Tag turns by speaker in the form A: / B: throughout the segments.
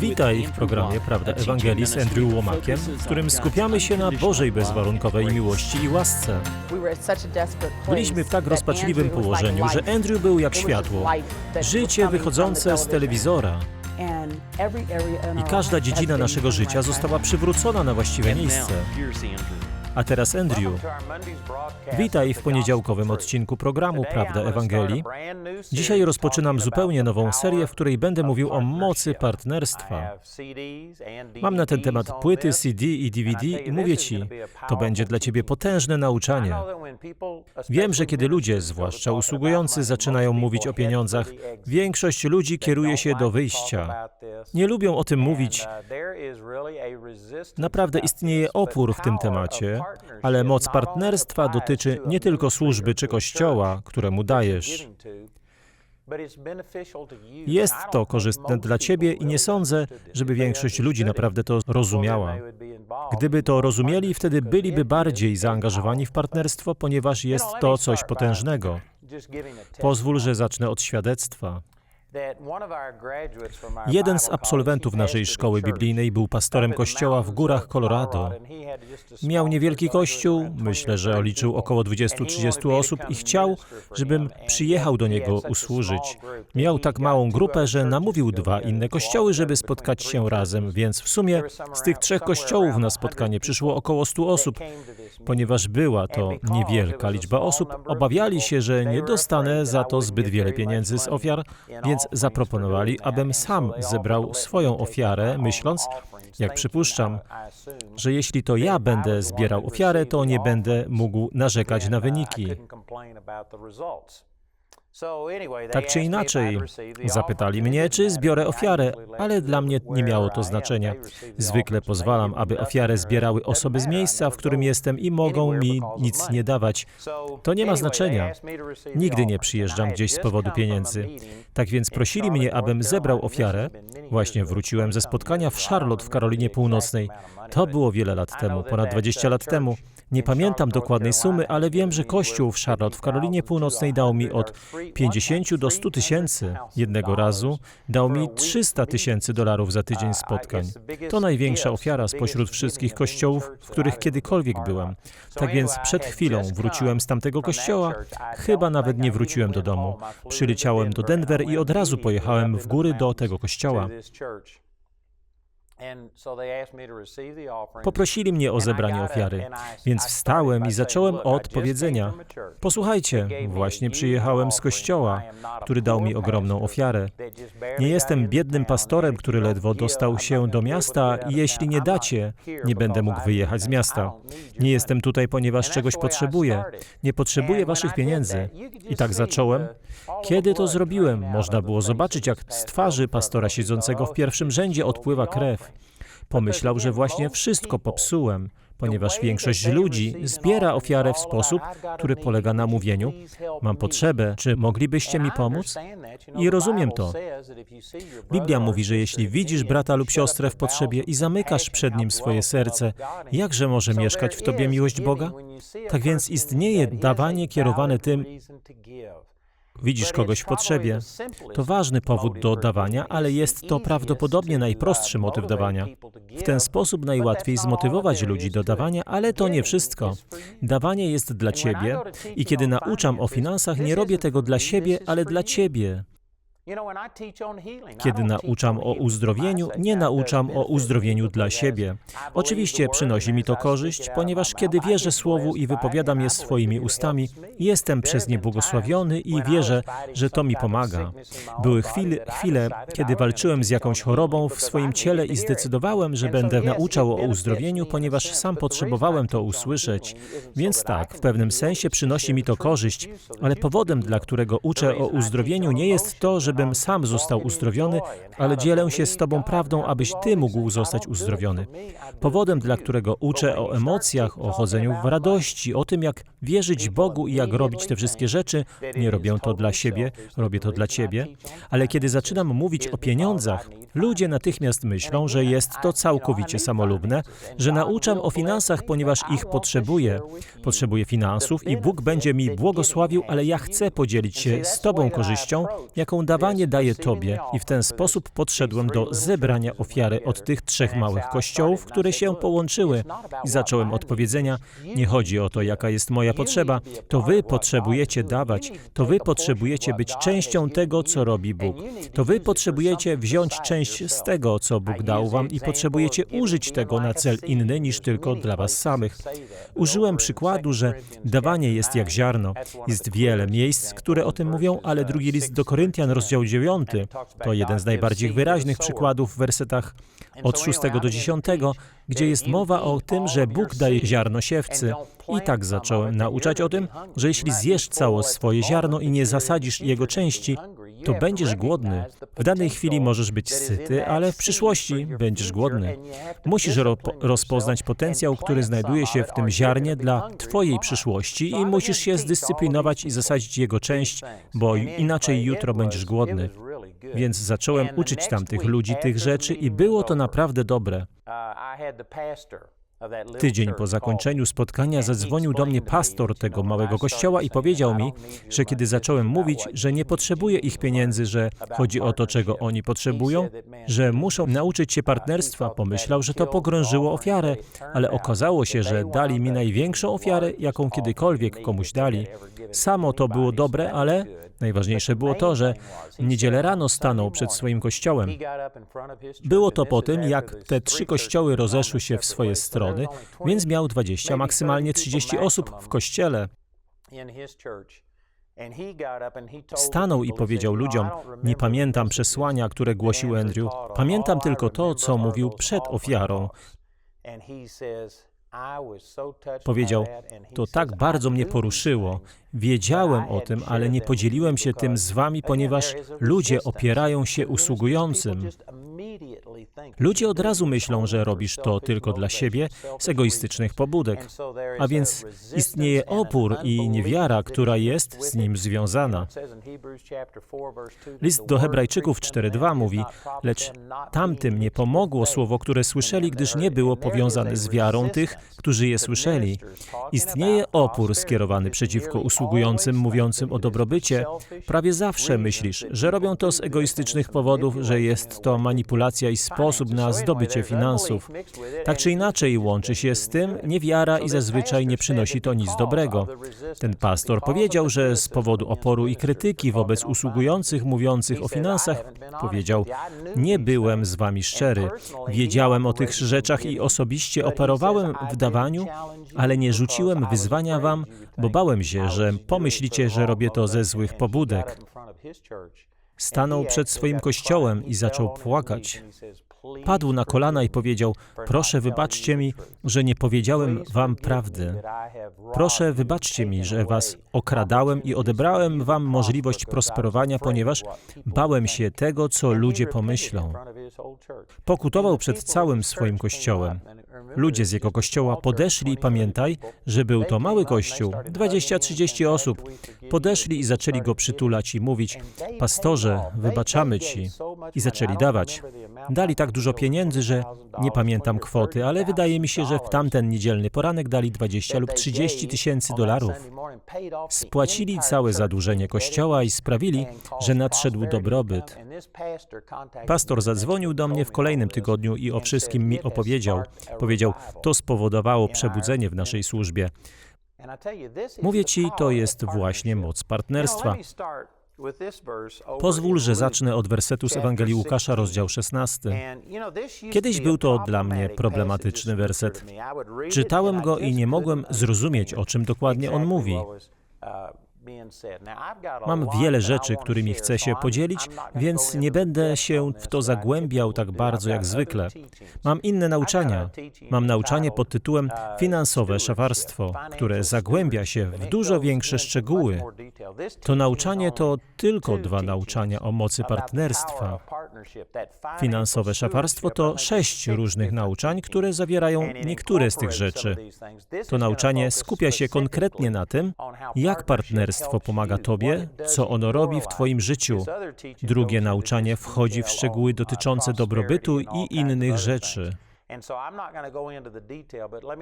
A: Witaj w programie Prawda Ewangelii z Andrew Łomakiem, w którym skupiamy się na Bożej bezwarunkowej miłości i łasce. Byliśmy w tak rozpaczliwym położeniu, że Andrew był jak światło, życie wychodzące z telewizora. I każda dziedzina naszego życia została przywrócona na właściwe miejsce. A teraz Andrew, witaj w poniedziałkowym odcinku programu Prawda Ewangelii. Dzisiaj rozpoczynam zupełnie nową serię, w której będę mówił o mocy partnerstwa. Mam na ten temat płyty CD i DVD i mówię Ci, to będzie dla Ciebie potężne nauczanie. Wiem, że kiedy ludzie, zwłaszcza usługujący, zaczynają mówić o pieniądzach, większość ludzi kieruje się do wyjścia. Nie lubią o tym mówić. Naprawdę istnieje opór w tym temacie, ale moc partnerstwa dotyczy nie tylko służby czy kościoła, któremu dajesz. Jest to korzystne dla Ciebie i nie sądzę, żeby większość ludzi naprawdę to rozumiała. Gdyby to rozumieli, wtedy byliby bardziej zaangażowani w partnerstwo, ponieważ jest to coś potężnego. Pozwól, że zacznę od świadectwa. Jeden z absolwentów naszej szkoły biblijnej był pastorem kościoła w górach Colorado. Miał niewielki kościół, myślę, że liczył około 20-30 osób i chciał, żebym przyjechał do niego usłużyć. Miał tak małą grupę, że namówił dwa inne kościoły, żeby spotkać się razem, więc w sumie z tych trzech kościołów na spotkanie przyszło około 100 osób. Ponieważ była to niewielka liczba osób, obawiali się, że nie dostanę za to zbyt wiele pieniędzy z ofiar, więc zaproponowali, abym sam zebrał swoją ofiarę, myśląc, jak przypuszczam, że jeśli to ja będę zbierał ofiarę, to nie będę mógł narzekać na wyniki. Tak czy inaczej, zapytali mnie, czy zbiorę ofiarę, ale dla mnie nie miało to znaczenia. Zwykle pozwalam, aby ofiarę zbierały osoby z miejsca, w którym jestem i mogą mi nic nie dawać. To nie ma znaczenia. Nigdy nie przyjeżdżam gdzieś z powodu pieniędzy. Tak więc prosili mnie, abym zebrał ofiarę. Właśnie wróciłem ze spotkania w Charlotte w Karolinie Północnej. To było wiele lat temu, ponad 20 lat temu. Nie pamiętam dokładnej sumy, ale wiem, że kościół w Charlotte w Karolinie Północnej dał mi od 50 do 100 tysięcy. Jednego razu dał mi 300 tysięcy dolarów za tydzień spotkań. To największa ofiara spośród wszystkich kościołów, w których kiedykolwiek byłem. Tak więc przed chwilą wróciłem z tamtego kościoła, chyba nawet nie wróciłem do domu. Przyleciałem do Denver i od razu pojechałem w góry do tego kościoła. Poprosili mnie o zebranie ofiary, więc wstałem i zacząłem od powiedzenia: Posłuchajcie, właśnie przyjechałem z kościoła, który dał mi ogromną ofiarę. Nie jestem biednym pastorem, który ledwo dostał się do miasta i jeśli nie dacie, nie będę mógł wyjechać z miasta. Nie jestem tutaj, ponieważ czegoś potrzebuję. Nie potrzebuję waszych pieniędzy. I tak zacząłem. Kiedy to zrobiłem, można było zobaczyć, jak z twarzy pastora siedzącego w pierwszym rzędzie odpływa krew. Pomyślał, że właśnie wszystko popsułem, ponieważ większość ludzi zbiera ofiarę w sposób, który polega na mówieniu: Mam potrzebę, czy moglibyście mi pomóc? I rozumiem to. Biblia mówi, że jeśli widzisz brata lub siostrę w potrzebie i zamykasz przed nim swoje serce, jakże może mieszkać w tobie miłość Boga? Tak więc istnieje dawanie kierowane tym, Widzisz kogoś w potrzebie. To ważny powód do dawania, ale jest to prawdopodobnie najprostszy motyw dawania. W ten sposób najłatwiej zmotywować ludzi do dawania, ale to nie wszystko. Dawanie jest dla ciebie i kiedy nauczam o finansach, nie robię tego dla siebie, ale dla ciebie. Kiedy nauczam o uzdrowieniu, nie nauczam o uzdrowieniu dla siebie. Oczywiście przynosi mi to korzyść, ponieważ kiedy wierzę Słowu i wypowiadam je swoimi ustami, jestem przez nie błogosławiony i wierzę, że to mi pomaga. Były chwile, chwile, kiedy walczyłem z jakąś chorobą w swoim ciele i zdecydowałem, że będę nauczał o uzdrowieniu, ponieważ sam potrzebowałem to usłyszeć. Więc tak, w pewnym sensie przynosi mi to korzyść, ale powodem, dla którego uczę o uzdrowieniu, nie jest to, że żebym sam został uzdrowiony, ale dzielę się z Tobą prawdą, abyś Ty mógł zostać uzdrowiony. Powodem, dla którego uczę o emocjach, o chodzeniu w radości, o tym, jak wierzyć Bogu i jak robić te wszystkie rzeczy, nie robię to dla siebie, robię to dla Ciebie, ale kiedy zaczynam mówić o pieniądzach, ludzie natychmiast myślą, że jest to całkowicie samolubne, że nauczam o finansach, ponieważ ich potrzebuję. Potrzebuję finansów i Bóg będzie mi błogosławił, ale ja chcę podzielić się z Tobą korzyścią, jaką dawał dawanie daje Tobie i w ten sposób podszedłem do zebrania ofiary od tych trzech małych kościołów, które się połączyły i zacząłem od powiedzenia, nie chodzi o to, jaka jest moja potrzeba, to Wy potrzebujecie dawać, to Wy potrzebujecie być częścią tego, co robi Bóg. To Wy potrzebujecie wziąć część z tego, co Bóg dał Wam i potrzebujecie użyć tego na cel inny niż tylko dla Was samych. Użyłem przykładu, że dawanie jest jak ziarno. Jest wiele miejsc, które o tym mówią, ale drugi list do Koryntian, rozdział 9, to jeden z najbardziej wyraźnych przykładów w wersetach od 6 do 10, gdzie jest mowa o tym, że Bóg daje ziarno siewcy. I tak zacząłem nauczać o tym, że jeśli zjesz całe swoje ziarno i nie zasadzisz jego części, to będziesz głodny. W danej chwili możesz być syty, ale w przyszłości będziesz głodny. Musisz ro rozpoznać potencjał, który znajduje się w tym ziarnie dla Twojej przyszłości i musisz się zdyscyplinować i zasadzić jego część, bo inaczej jutro będziesz głodny. Więc zacząłem uczyć tamtych ludzi tych rzeczy i było to naprawdę dobre. Tydzień po zakończeniu spotkania zadzwonił do mnie pastor tego małego kościoła i powiedział mi, że kiedy zacząłem mówić, że nie potrzebuję ich pieniędzy, że chodzi o to, czego oni potrzebują, że muszą nauczyć się partnerstwa, pomyślał, że to pogrążyło ofiarę, ale okazało się, że dali mi największą ofiarę, jaką kiedykolwiek komuś dali. Samo to było dobre, ale najważniejsze było to, że niedzielę rano stanął przed swoim kościołem. Było to po tym, jak te trzy kościoły rozeszły się w swoje strony, więc miał 20, maksymalnie 30 osób w kościele. Stanął i powiedział ludziom: Nie pamiętam przesłania, które głosił Andrew, pamiętam tylko to, co mówił przed ofiarą. Powiedział, to tak bardzo mnie poruszyło. Wiedziałem o tym, ale nie podzieliłem się tym z wami, ponieważ ludzie opierają się usługującym. Ludzie od razu myślą, że robisz to tylko dla siebie z egoistycznych pobudek. A więc istnieje opór i niewiara, która jest z nim związana. List do Hebrajczyków 4:2 mówi: Lecz tamtym nie pomogło słowo, które słyszeli, gdyż nie było powiązane z wiarą tych, którzy je słyszeli. Istnieje opór skierowany przeciwko usługującym, mówiącym o dobrobycie. Prawie zawsze myślisz, że robią to z egoistycznych powodów, że jest to manipulacja i sposób na zdobycie finansów. Tak czy inaczej łączy się z tym niewiara i zazwyczaj nie przynosi to nic dobrego. Ten pastor powiedział, że z powodu oporu i krytyki wobec usługujących mówiących o finansach, powiedział: Nie byłem z wami szczery. Wiedziałem o tych rzeczach i osobiście operowałem w dawaniu, ale nie rzuciłem wyzwania wam, bo bałem się, że pomyślicie, że robię to ze złych pobudek. Stanął przed swoim kościołem i zaczął płakać. Padł na kolana i powiedział: Proszę, wybaczcie mi, że nie powiedziałem wam prawdy. Proszę, wybaczcie mi, że was okradałem i odebrałem wam możliwość prosperowania, ponieważ bałem się tego, co ludzie pomyślą. Pokutował przed całym swoim kościołem. Ludzie z jego kościoła podeszli i pamiętaj, że był to mały kościół, 20-30 osób. Podeszli i zaczęli go przytulać i mówić: Pastorze, wybaczamy ci. I zaczęli dawać. Dali tak dużo pieniędzy, że nie pamiętam kwoty, ale wydaje mi się, że w tamten niedzielny poranek dali 20 lub 30 tysięcy dolarów. Spłacili całe zadłużenie kościoła i sprawili, że nadszedł dobrobyt. Pastor zadzwonił do mnie w kolejnym tygodniu i o wszystkim mi opowiedział. Powiedział, to spowodowało przebudzenie w naszej służbie. Mówię ci, to jest właśnie moc partnerstwa. Pozwól, że zacznę od wersetu z Ewangelii Łukasza, rozdział 16. Kiedyś był to dla mnie problematyczny werset. Czytałem go i nie mogłem zrozumieć, o czym dokładnie on mówi. Mam wiele rzeczy, którymi chcę się podzielić, więc nie będę się w to zagłębiał tak bardzo jak zwykle. Mam inne nauczania. Mam nauczanie pod tytułem Finansowe szafarstwo, które zagłębia się w dużo większe szczegóły. To nauczanie to tylko dwa nauczania o mocy partnerstwa. Finansowe szafarstwo to sześć różnych nauczań, które zawierają niektóre z tych rzeczy. To nauczanie skupia się konkretnie na tym, jak partnerstwo pomaga Tobie, co ono robi w Twoim życiu. Drugie nauczanie wchodzi w szczegóły dotyczące dobrobytu i innych rzeczy.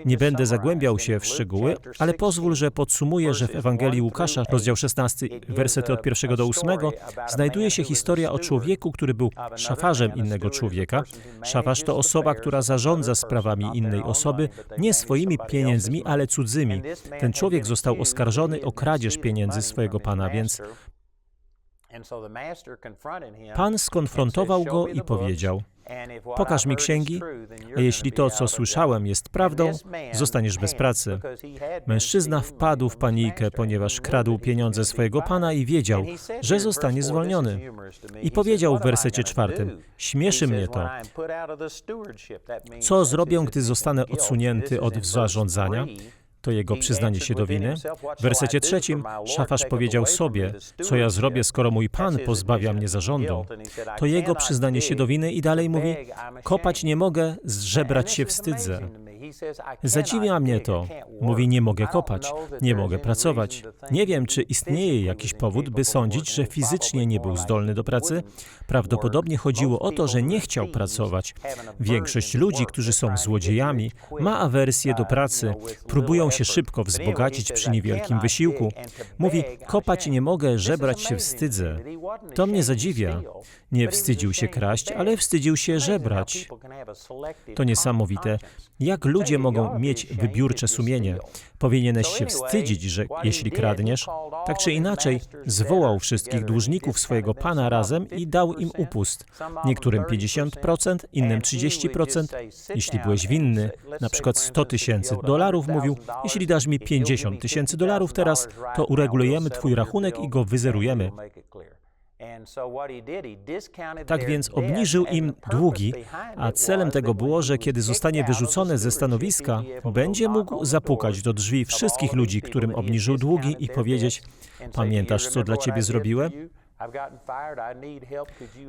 A: Nie będę zagłębiał się w szczegóły, ale pozwól, że podsumuję, że w Ewangelii Łukasza, rozdział 16, wersety od pierwszego do ósmego, znajduje się historia o człowieku, który był szafarzem innego człowieka. Szafarz to osoba, która zarządza sprawami innej osoby, nie swoimi pieniędzmi, ale cudzymi. Ten człowiek został oskarżony o kradzież pieniędzy swojego pana, więc Pan skonfrontował go i powiedział: Pokaż mi księgi, a jeśli to, co słyszałem, jest prawdą, zostaniesz bez pracy. Mężczyzna wpadł w panikę, ponieważ kradł pieniądze swojego pana i wiedział, że zostanie zwolniony. I powiedział w wersecie czwartym: Śmieszy mnie to. Co zrobię, gdy zostanę odsunięty od zarządzania? To jego przyznanie się do winy. W wersecie trzecim szafarz powiedział sobie, co ja zrobię, skoro mój Pan pozbawia mnie zarządu. To jego przyznanie się do winy i dalej mówi, kopać nie mogę, zżebrać się wstydzę. Zadziwia mnie to. Mówi, nie mogę kopać, nie mogę pracować. Nie wiem, czy istnieje jakiś powód, by sądzić, że fizycznie nie był zdolny do pracy. Prawdopodobnie chodziło o to, że nie chciał pracować. Większość ludzi, którzy są złodziejami, ma awersję do pracy, próbują się szybko wzbogacić przy niewielkim wysiłku. Mówi, kopać nie mogę, żebrać się wstydzę. To mnie zadziwia. Nie wstydził się kraść, ale wstydził się żebrać. To niesamowite. Jak ludzie mogą mieć wybiórcze sumienie? Powinieneś się wstydzić, że jeśli kradniesz, tak czy inaczej, zwołał wszystkich dłużników swojego pana razem i dał im upust. Niektórym 50%, innym 30%. Jeśli byłeś winny, na przykład 100 tysięcy dolarów, mówił, jeśli dasz mi 50 tysięcy dolarów teraz, to uregulujemy twój rachunek i go wyzerujemy. Tak więc obniżył im długi, a celem tego było, że kiedy zostanie wyrzucony ze stanowiska, będzie mógł zapukać do drzwi wszystkich ludzi, którym obniżył długi i powiedzieć: Pamiętasz, co dla ciebie zrobiłem?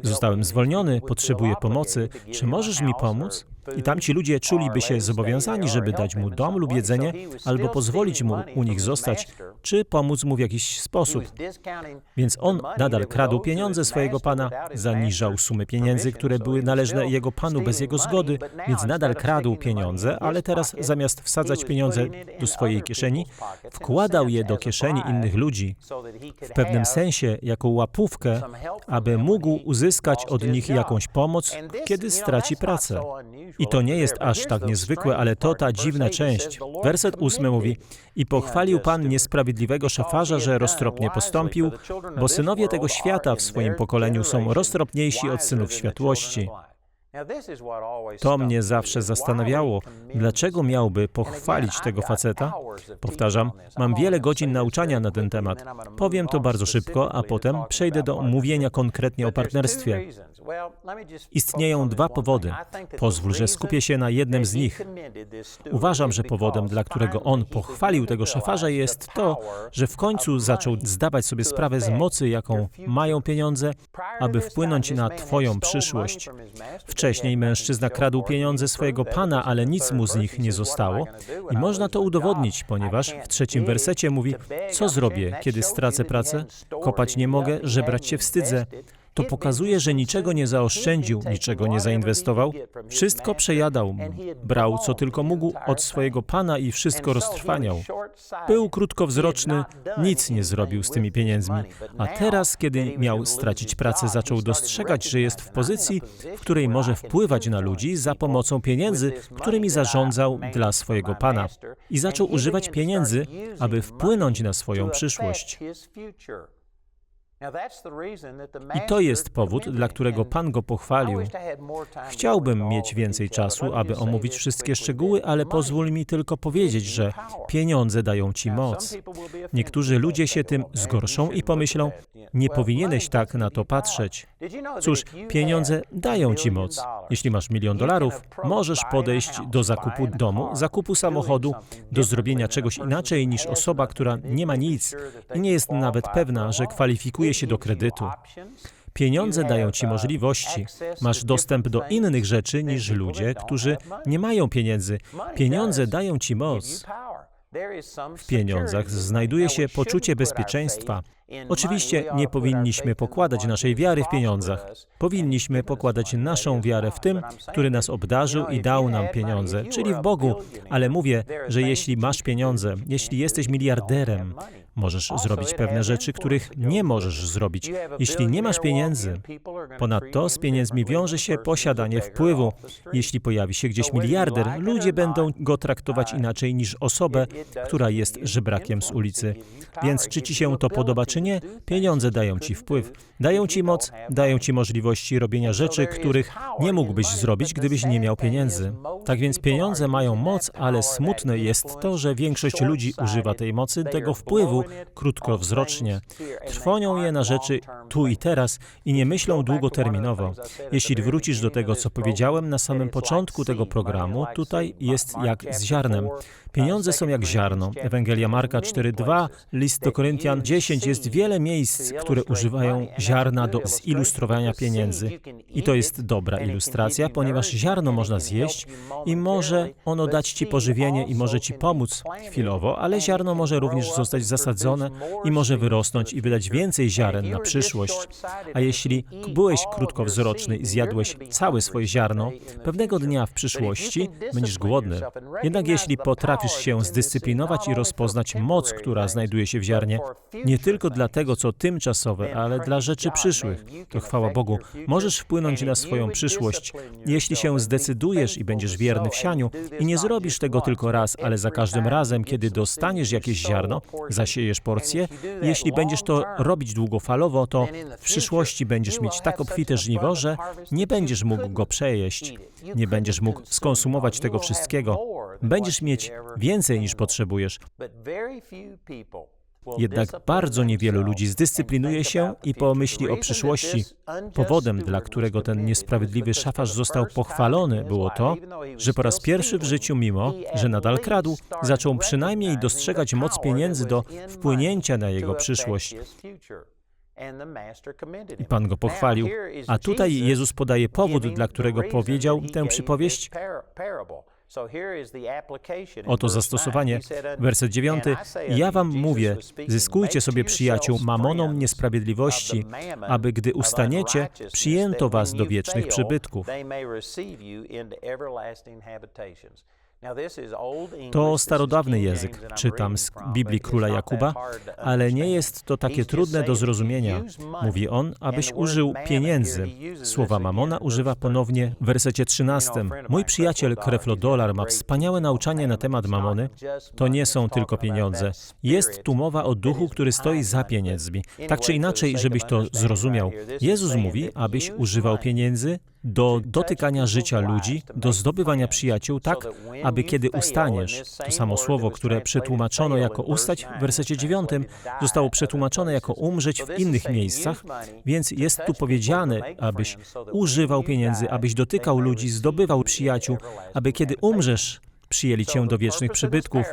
A: Zostałem zwolniony, potrzebuję pomocy. Czy możesz mi pomóc? I tamci ludzie czuliby się zobowiązani, żeby dać mu dom lub jedzenie, albo pozwolić mu u nich zostać, czy pomóc mu w jakiś sposób. Więc on nadal kradł pieniądze swojego pana, zaniżał sumy pieniędzy, które były należne jego panu bez jego zgody, więc nadal kradł pieniądze, ale teraz zamiast wsadzać pieniądze do swojej kieszeni, wkładał je do kieszeni innych ludzi. W pewnym sensie jako łapówkę, aby mógł uzyskać od nich jakąś pomoc, kiedy straci pracę. I to nie jest aż tak niezwykłe, ale to ta dziwna część. Werset ósmy mówi, i pochwalił Pan niesprawiedliwego szafarza, że roztropnie postąpił, bo synowie tego świata w swoim pokoleniu są roztropniejsi od synów światłości. To mnie zawsze zastanawiało, dlaczego miałby pochwalić tego faceta. Powtarzam, mam wiele godzin nauczania na ten temat. Powiem to bardzo szybko, a potem przejdę do mówienia konkretnie o partnerstwie. Istnieją dwa powody. Pozwól, że skupię się na jednym z nich. Uważam, że powodem, dla którego on pochwalił tego szafarza, jest to, że w końcu zaczął zdawać sobie sprawę z mocy, jaką mają pieniądze, aby wpłynąć na Twoją przyszłość. Wcześniej mężczyzna kradł pieniądze swojego pana, ale nic mu z nich nie zostało. I można to udowodnić, ponieważ w trzecim wersecie mówi: Co zrobię, kiedy stracę pracę? Kopać nie mogę, żebrać się wstydzę. To pokazuje, że niczego nie zaoszczędził, niczego nie zainwestował, wszystko przejadał, brał co tylko mógł od swojego pana i wszystko roztrwaniał. Był krótkowzroczny, nic nie zrobił z tymi pieniędzmi, a teraz, kiedy miał stracić pracę, zaczął dostrzegać, że jest w pozycji, w której może wpływać na ludzi za pomocą pieniędzy, którymi zarządzał dla swojego pana. I zaczął używać pieniędzy, aby wpłynąć na swoją przyszłość. I to jest powód, dla którego Pan go pochwalił. Chciałbym mieć więcej czasu, aby omówić wszystkie szczegóły, ale pozwól mi tylko powiedzieć, że pieniądze dają ci moc. Niektórzy ludzie się tym zgorszą i pomyślą, nie powinieneś tak na to patrzeć. Cóż, pieniądze dają ci moc. Jeśli masz milion dolarów, możesz podejść do zakupu domu, zakupu samochodu, do zrobienia czegoś inaczej niż osoba, która nie ma nic i nie jest nawet pewna, że kwalifikuje się do kredytu. Pieniądze dają ci możliwości. Masz dostęp do innych rzeczy niż ludzie, którzy nie mają pieniędzy. Pieniądze dają ci moc. W pieniądzach znajduje się poczucie bezpieczeństwa. Oczywiście nie powinniśmy pokładać naszej wiary w pieniądzach. Powinniśmy pokładać naszą wiarę w tym, który nas obdarzył i dał nam pieniądze, czyli w Bogu. Ale mówię, że jeśli masz pieniądze, jeśli jesteś miliarderem, możesz zrobić pewne rzeczy, których nie możesz zrobić, jeśli nie masz pieniędzy. Ponadto z pieniędzmi wiąże się posiadanie wpływu. Jeśli pojawi się gdzieś miliarder, ludzie będą go traktować inaczej niż osobę, która jest żebrakiem z ulicy. Więc czy ci się to podoba, czy nie, pieniądze dają ci wpływ, dają ci moc, dają ci możliwości robienia rzeczy, których nie mógłbyś zrobić, gdybyś nie miał pieniędzy. Tak więc pieniądze mają moc, ale smutne jest to, że większość ludzi używa tej mocy, tego wpływu krótkowzrocznie. Trwonią je na rzeczy tu i teraz i nie myślą długoterminowo. Jeśli wrócisz do tego, co powiedziałem na samym początku tego programu, tutaj jest jak z ziarnem. Pieniądze są jak ziarno. Ewangelia Marka 4:2, list do Koryntian 10 jest wiele miejsc, które używają ziarna do zilustrowania pieniędzy. I to jest dobra ilustracja, ponieważ ziarno można zjeść i może ono dać ci pożywienie i może ci pomóc chwilowo, ale ziarno może również zostać zasadzone i może wyrosnąć i wydać więcej ziaren na przyszłość. A jeśli byłeś krótkowzroczny i zjadłeś całe swoje ziarno, pewnego dnia w przyszłości będziesz głodny. Jednak jeśli potrafisz potrafisz się zdyscyplinować i rozpoznać moc, która znajduje się w ziarnie, nie tylko dla tego, co tymczasowe, ale dla rzeczy przyszłych, to chwała Bogu, możesz wpłynąć na swoją przyszłość. Jeśli się zdecydujesz i będziesz wierny w sianiu i nie zrobisz tego tylko raz, ale za każdym razem, kiedy dostaniesz jakieś ziarno, zasiejesz porcję, jeśli będziesz to robić długofalowo, to w przyszłości będziesz mieć tak obfite żniwo, że nie będziesz mógł go przejeść, nie będziesz mógł skonsumować tego wszystkiego. Będziesz mieć więcej niż potrzebujesz. Jednak bardzo niewielu ludzi zdyscyplinuje się i pomyśli o przyszłości. Powodem, dla którego ten niesprawiedliwy szafarz został pochwalony, było to, że po raz pierwszy w życiu, mimo że nadal kradł, zaczął przynajmniej dostrzegać moc pieniędzy do wpłynięcia na jego przyszłość. I Pan go pochwalił. A tutaj Jezus podaje powód, dla którego powiedział tę przypowieść. Oto zastosowanie. Werset dziewiąty. Ja wam mówię, zyskujcie sobie przyjaciół mamoną niesprawiedliwości, aby gdy ustaniecie, przyjęto was do wiecznych przybytków. To starodawny język, czytam z Biblii Króla Jakuba, ale nie jest to takie trudne do zrozumienia. Mówi on, abyś użył pieniędzy. Słowa Mamona używa ponownie w wersecie 13. Mój przyjaciel Kreflodolar ma wspaniałe nauczanie na temat Mamony. To nie są tylko pieniądze. Jest tu mowa o duchu, który stoi za pieniędzmi. Tak czy inaczej, żebyś to zrozumiał, Jezus mówi, abyś używał pieniędzy do dotykania życia ludzi, do zdobywania przyjaciół, tak, aby kiedy ustaniesz, to samo słowo, które przetłumaczono jako ustać w wersecie dziewiątym, zostało przetłumaczone jako umrzeć w innych miejscach, więc jest tu powiedziane, abyś używał pieniędzy, abyś dotykał ludzi, zdobywał przyjaciół, aby kiedy umrzesz, przyjęli cię do wiecznych przybytków.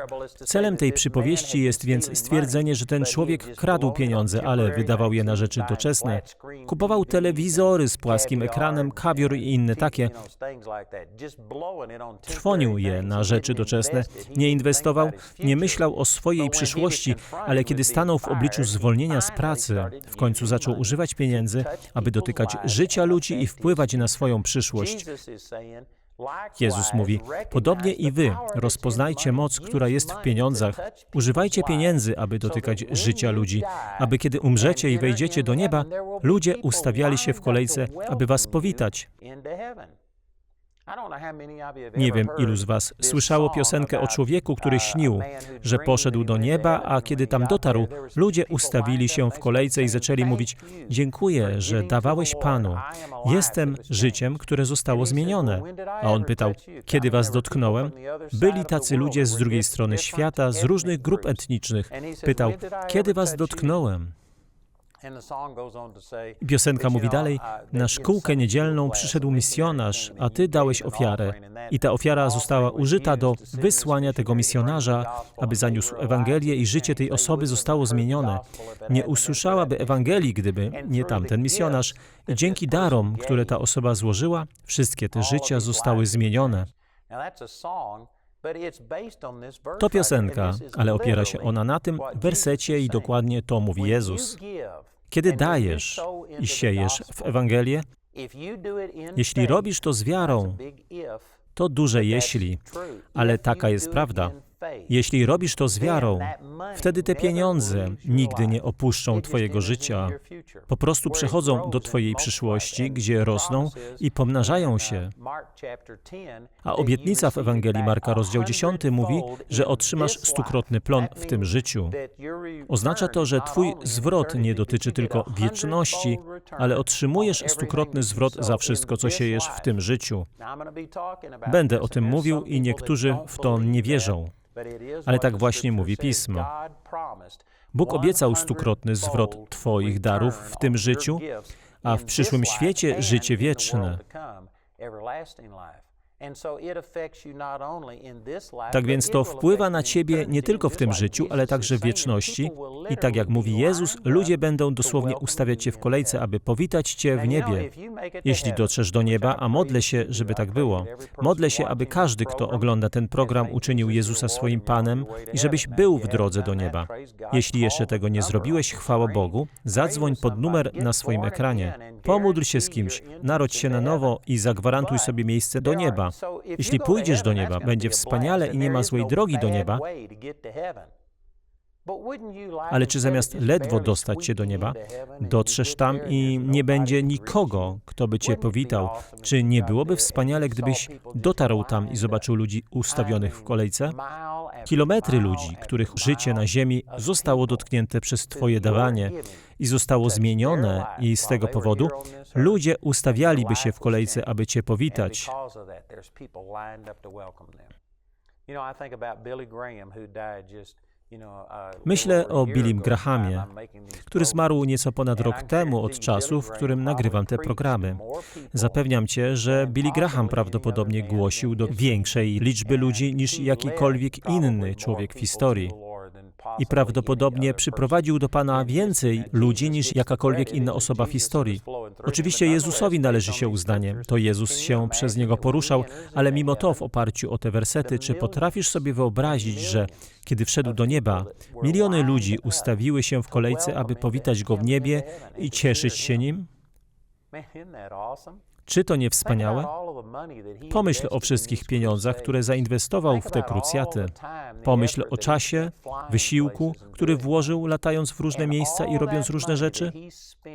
A: Celem tej przypowieści jest więc stwierdzenie, że ten człowiek kradł pieniądze, ale wydawał je na rzeczy doczesne. Kupował telewizory z płaskim ekranem, kawior i inne takie. Trwonił je na rzeczy doczesne, nie inwestował, nie myślał o swojej przyszłości, ale kiedy stanął w obliczu zwolnienia z pracy, w końcu zaczął używać pieniędzy, aby dotykać życia ludzi i wpływać na swoją przyszłość. Jezus mówi, podobnie i wy rozpoznajcie moc, która jest w pieniądzach. Używajcie pieniędzy, aby dotykać życia ludzi, aby kiedy umrzecie i wejdziecie do nieba, ludzie ustawiali się w kolejce, aby was powitać. Nie wiem, ilu z Was słyszało piosenkę o człowieku, który uh, śnił, że poszedł do nieba, a kiedy tam dotarł, ludzie ustawili się w kolejce i zaczęli mówić: Dziękuję, że dawałeś Panu. Jestem życiem, które zostało zmienione. A on pytał: Kiedy Was dotknąłem? Byli tacy ludzie z drugiej strony świata, z różnych grup etnicznych. Pytał: Kiedy Was dotknąłem? Piosenka mówi dalej,
B: uh,
A: na szkółkę niedzielną przyszedł misjonarz, a ty dałeś ofiarę. I ta ofiara została użyta do wysłania tego misjonarza, aby zaniósł Ewangelię i życie tej osoby zostało zmienione. Nie usłyszałaby Ewangelii, gdyby nie tamten misjonarz. I dzięki darom, które ta osoba złożyła, wszystkie te życia zostały zmienione. To piosenka, ale opiera się ona na tym wersecie i dokładnie to mówi Jezus. Kiedy dajesz i siejesz w Ewangelię, jeśli robisz to z wiarą, to duże jeśli, ale taka jest prawda. Jeśli robisz to z wiarą, wtedy te pieniądze nigdy nie opuszczą Twojego życia. Po prostu przechodzą do Twojej przyszłości, gdzie rosną i pomnażają się. A obietnica w Ewangelii Marka, rozdział 10, mówi, że otrzymasz stukrotny plon w tym życiu. Oznacza to, że Twój zwrot nie dotyczy tylko wieczności, ale otrzymujesz stukrotny zwrot za wszystko, co siejesz w tym życiu. Będę o tym mówił i niektórzy w to nie wierzą. Ale tak właśnie mówi Pismo. Bóg obiecał stukrotny zwrot Twoich darów w tym życiu, a w przyszłym świecie życie wieczne. Tak więc to wpływa na Ciebie nie tylko w tym życiu, ale także w wieczności. I tak jak mówi Jezus, ludzie będą dosłownie ustawiać Cię w kolejce, aby powitać Cię w niebie. Jeśli dotrzesz do nieba, a modlę się, żeby tak było. Modlę się, aby każdy, kto ogląda ten program, uczynił Jezusa swoim Panem i żebyś był w drodze do nieba. Jeśli jeszcze tego nie zrobiłeś, chwała Bogu, zadzwoń pod numer na swoim ekranie. Pomódl się z kimś, narodź się na nowo i zagwarantuj sobie miejsce do nieba. Jeśli pójdziesz do nieba, będzie wspaniale i nie ma złej drogi do nieba, ale czy zamiast ledwo dostać się do nieba, dotrzesz tam i nie będzie nikogo, kto by cię powitał? Czy nie byłoby wspaniale, gdybyś dotarł tam i zobaczył ludzi ustawionych w kolejce? Kilometry ludzi, których życie na ziemi zostało dotknięte przez Twoje dawanie i zostało zmienione, i z tego powodu ludzie ustawialiby się w kolejce, aby Cię powitać. Myślę o Billim Grahamie, który zmarł nieco ponad rok temu od czasu, w którym nagrywam te programy. Zapewniam Cię, że Billy Graham prawdopodobnie głosił do większej liczby ludzi niż jakikolwiek inny człowiek w historii i prawdopodobnie przyprowadził do Pana więcej ludzi niż jakakolwiek inna osoba w historii. Oczywiście Jezusowi należy się uznanie. To Jezus się przez niego poruszał, ale mimo to w oparciu o te wersety, czy potrafisz sobie wyobrazić, że kiedy wszedł do nieba, miliony ludzi ustawiły się w kolejce, aby powitać go w niebie i cieszyć się nim? Czy to nie wspaniałe? Pomyśl o wszystkich pieniądzach, które zainwestował w te krucjaty. Pomyśl o czasie, wysiłku, który włożył latając w różne miejsca i robiąc różne rzeczy.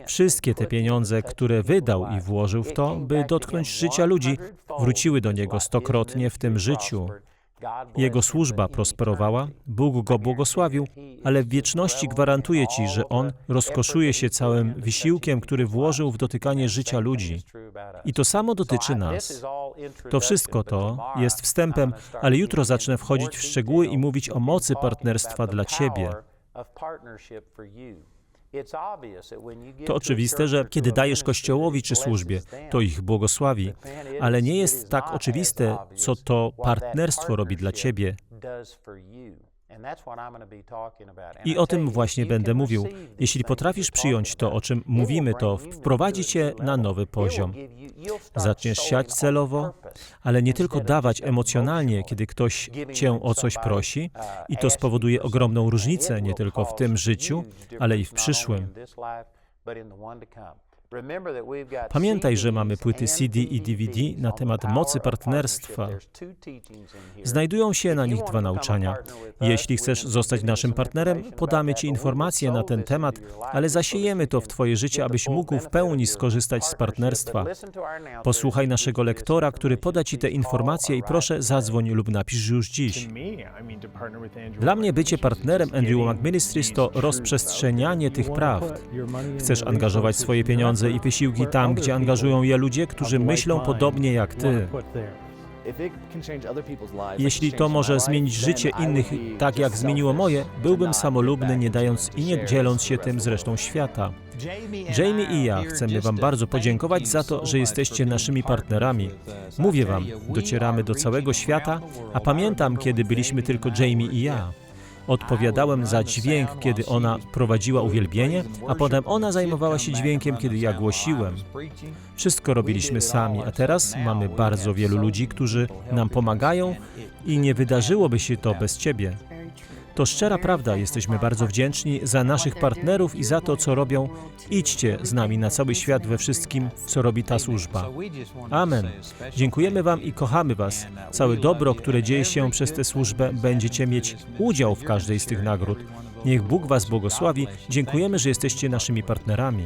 A: Wszystkie te pieniądze, które wydał i włożył w to, by dotknąć życia ludzi, wróciły do niego stokrotnie w tym życiu. Jego służba prosperowała, Bóg go błogosławił, ale w wieczności gwarantuję Ci, że On rozkoszuje się całym wysiłkiem, który włożył w dotykanie życia ludzi. I to samo dotyczy nas. To wszystko to jest wstępem, ale jutro zacznę wchodzić w szczegóły i mówić o mocy partnerstwa dla Ciebie. To oczywiste, że kiedy dajesz Kościołowi czy służbie, to ich błogosławi, ale nie jest tak oczywiste, co to partnerstwo robi dla ciebie. I o tym właśnie będę mówił. Jeśli potrafisz przyjąć to, o czym mówimy, to wprowadzi cię na nowy poziom. Zaczniesz siać celowo, ale nie tylko dawać emocjonalnie, kiedy ktoś cię o coś prosi, i to spowoduje ogromną różnicę nie tylko w tym życiu, ale i w przyszłym. Pamiętaj, że mamy płyty CD i DVD na temat mocy partnerstwa. Znajdują się na nich dwa nauczania. Jeśli chcesz zostać naszym partnerem, podamy Ci informacje na ten temat, ale zasiejemy to w Twoje życie, abyś mógł w pełni skorzystać z partnerstwa. Posłuchaj naszego lektora, który poda Ci te informacje i proszę zadzwoń lub napisz już dziś. Dla mnie bycie partnerem Andrew McMinistries to rozprzestrzenianie tych prawd. Chcesz angażować swoje pieniądze pieniądze i wysiłki tam, gdzie angażują je ludzie, którzy myślą podobnie jak ty. Jeśli to może zmienić życie innych tak, jak zmieniło moje, byłbym samolubny, nie dając i nie dzieląc się tym z resztą świata. Jamie i ja chcemy Wam bardzo podziękować za to, że jesteście naszymi partnerami. Mówię Wam, docieramy do całego świata, a pamiętam, kiedy byliśmy tylko Jamie i ja.
B: Odpowiadałem za dźwięk, kiedy ona prowadziła uwielbienie, a potem ona zajmowała się dźwiękiem, kiedy ja głosiłem. Wszystko robiliśmy sami, a teraz mamy bardzo wielu ludzi, którzy nam pomagają i nie wydarzyłoby się to bez Ciebie. To szczera prawda, jesteśmy bardzo wdzięczni za naszych partnerów i za to, co robią. Idźcie z nami na cały świat we wszystkim, co robi ta służba. Amen. Dziękujemy Wam i kochamy Was. Całe dobro, które dzieje się przez tę służbę, będziecie mieć udział w każdej z tych nagród. Niech Bóg Was błogosławi. Dziękujemy, że jesteście naszymi partnerami.